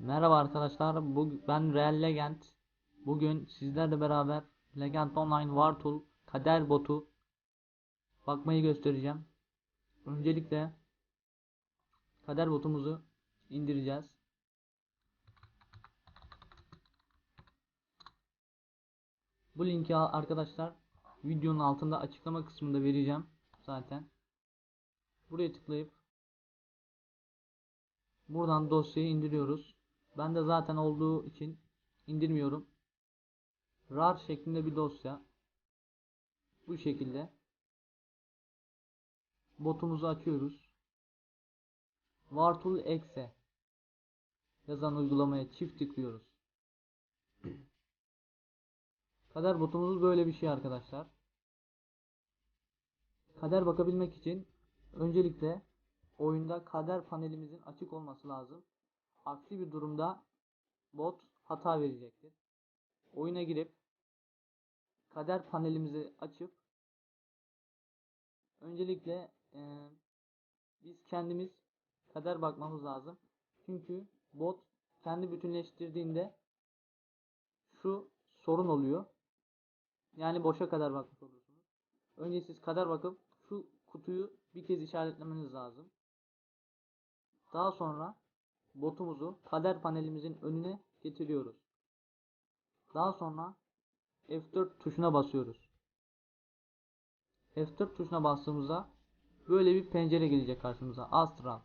Merhaba arkadaşlar. Bu ben Real Legend. Bugün sizlerle beraber Legend Online War Tool kader botu bakmayı göstereceğim. Öncelikle kader botumuzu indireceğiz. Bu linki arkadaşlar videonun altında açıklama kısmında vereceğim zaten. Buraya tıklayıp Buradan dosyayı indiriyoruz. Ben de zaten olduğu için indirmiyorum. RAR şeklinde bir dosya. Bu şekilde. Botumuzu açıyoruz. Wartool exe yazan uygulamaya çift tıklıyoruz. Kader botumuz böyle bir şey arkadaşlar. Kader bakabilmek için öncelikle oyunda kader panelimizin açık olması lazım. Aksi bir durumda bot hata verecektir. Oyuna girip kader panelimizi açıp öncelikle e, biz kendimiz kader bakmamız lazım. Çünkü bot kendi bütünleştirdiğinde şu sorun oluyor. Yani boşa kadar bakmış olursunuz. Önce siz kader bakıp şu kutuyu bir kez işaretlemeniz lazım. Daha sonra botumuzu kader panelimizin önüne getiriyoruz. Daha sonra F4 tuşuna basıyoruz. F4 tuşuna bastığımızda böyle bir pencere gelecek karşımıza. Astral.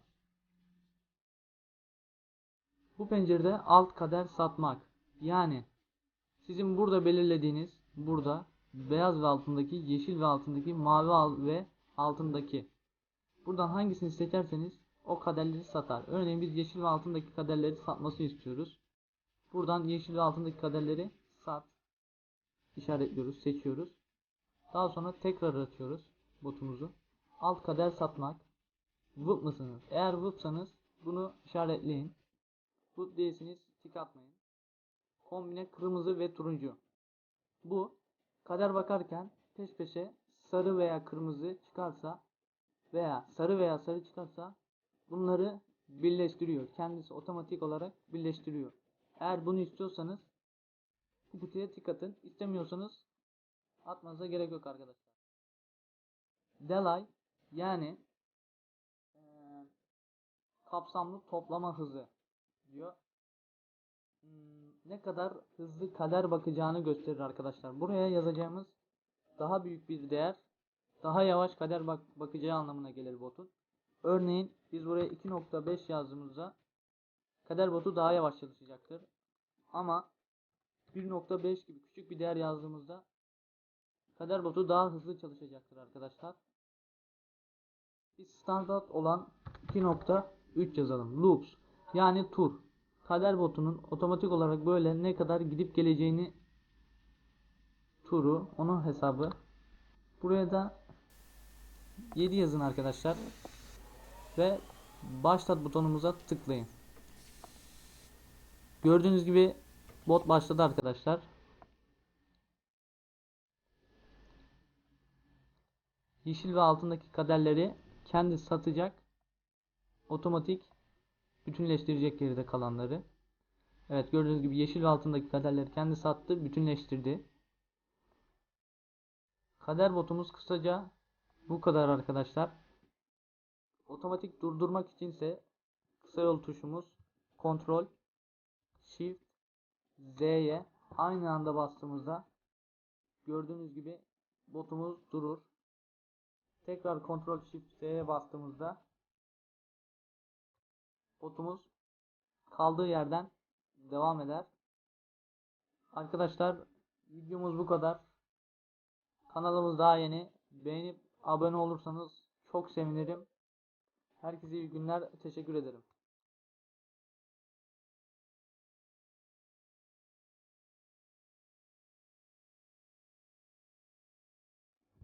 Bu pencerede alt kader satmak. Yani sizin burada belirlediğiniz burada beyaz ve altındaki, yeşil ve altındaki, mavi ve altındaki. Buradan hangisini seçerseniz o kaderleri satar. Örneğin biz yeşil ve altındaki kaderleri satması istiyoruz. Buradan yeşil ve altındaki kaderleri sat işaretliyoruz, seçiyoruz. Daha sonra tekrar atıyoruz botumuzu. Alt kader satmak. Vıp mısınız? Eğer vıpsanız bunu işaretleyin. Vıp değilsiniz tik atmayın. Kombine kırmızı ve turuncu. Bu kader bakarken peş peşe sarı veya kırmızı çıkarsa veya sarı veya sarı çıkarsa bunları birleştiriyor. Kendisi otomatik olarak birleştiriyor. Eğer bunu istiyorsanız bu kutuya tik atın. İstemiyorsanız atmanıza gerek yok arkadaşlar. Delay yani e, kapsamlı toplama hızı diyor. Hmm, ne kadar hızlı kader bakacağını gösterir arkadaşlar. Buraya yazacağımız daha büyük bir değer daha yavaş kader bak bakacağı anlamına gelir botun. Örneğin biz buraya 2.5 yazdığımızda kader botu daha yavaş çalışacaktır. Ama 1.5 gibi küçük bir değer yazdığımızda kader botu daha hızlı çalışacaktır arkadaşlar. Biz standart olan 2.3 yazalım. Loops yani tur. Kader botunun otomatik olarak böyle ne kadar gidip geleceğini turu onun hesabı. Buraya da 7 yazın arkadaşlar. Ve başlat butonumuza tıklayın. Gördüğünüz gibi bot başladı arkadaşlar. Yeşil ve altındaki kaderleri kendi satacak. Otomatik bütünleştirecek geride kalanları. Evet gördüğünüz gibi yeşil ve altındaki kaderleri kendi sattı, bütünleştirdi. Kader botumuz kısaca bu kadar arkadaşlar. Otomatik durdurmak içinse kısa yol tuşumuz Ctrl Shift Z'ye aynı anda bastığımızda gördüğünüz gibi botumuz durur. Tekrar Ctrl Shift Z'ye bastığımızda botumuz kaldığı yerden devam eder. Arkadaşlar videomuz bu kadar. Kanalımız daha yeni. Beğenip abone olursanız çok sevinirim. Herkese iyi günler. Teşekkür ederim.